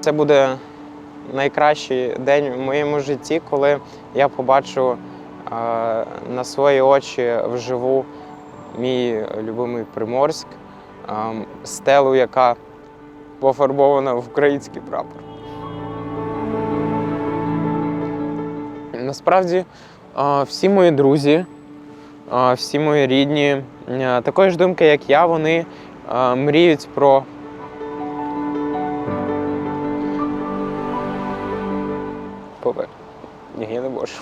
Це буде найкращий день в моєму житті, коли я побачу е, на свої очі вживу мій любимий Приморськ, е, стелу, яка пофарбована в український прапор. Насправді, е, всі мої друзі, всі мої рідні, такої ж думки, як я, вони мріють про Повер. Ні, я не можу.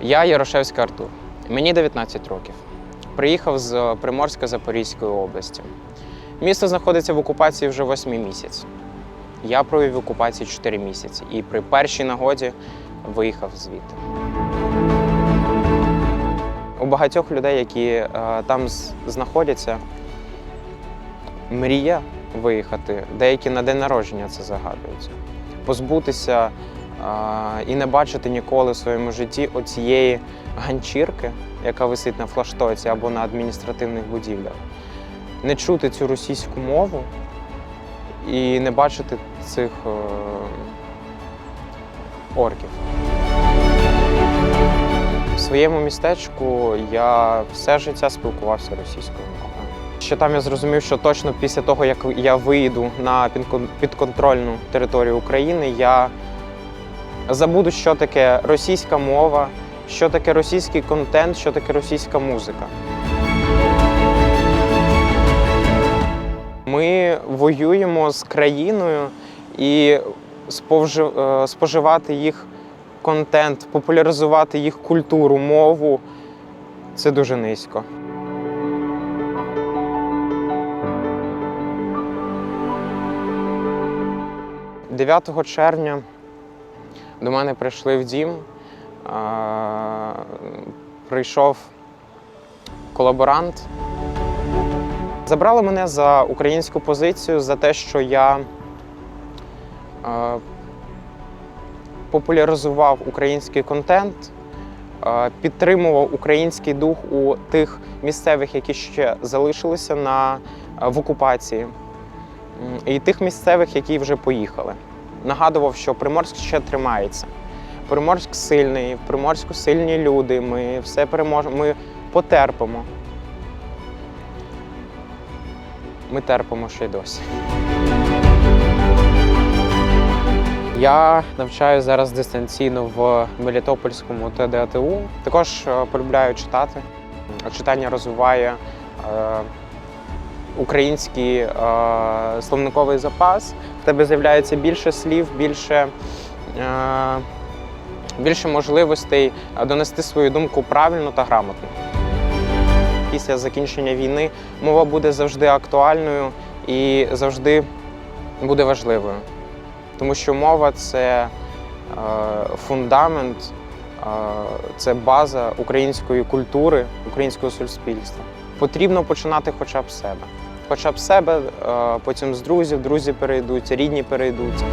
Я Ярошевський Артур. Мені 19 років. Приїхав з Приморська Запорізької області. Місто знаходиться в окупації вже 8 місяць. Я провів в окупації 4 місяці і при першій нагоді виїхав звідти. У багатьох людей, які е, там знаходяться, мрія виїхати. Деякі на день народження це загадують. Позбутися е, і не бачити ніколи в своєму житті оцієї ганчірки, яка висить на флаштоці або на адміністративних будівлях. Не чути цю російську мову і не бачити цих е, орків. Своєму містечку я все життя спілкувався російською мовою. Ще там я зрозумів, що точно після того, як я виїду на підкон- підконтрольну територію України, я забуду, що таке російська мова, що таке російський контент, що таке російська музика. Ми воюємо з країною і е, споживати їх контент, популяризувати їх культуру, мову це дуже низько. «9 червня до мене прийшли в дім. Прийшов колаборант. Забрали мене за українську позицію за те, що я популяризував український контент, е, підтримував український дух у тих місцевих, які ще залишилися на, е, в окупації, і тих місцевих, які вже поїхали. Нагадував, що Приморськ ще тримається. Приморськ сильний, в Приморську сильні люди. Ми все переможемо. Ми потерпимо. Ми терпимо ще й досі. Я навчаю зараз дистанційно в Мелітопольському ТДАТУ. Також е, полюбляю читати. Читання розвиває е, український е, словниковий запас. В тебе з'являється більше слів, більше, більше можливостей донести свою думку правильно та грамотно. Після закінчення війни мова буде завжди актуальною і завжди буде важливою. Тому що мова це е, фундамент, е, це база української культури, українського суспільства. Потрібно починати хоча б з себе. Хоча б себе, е, потім з друзів, друзі перейдуть, рідні перейдуть.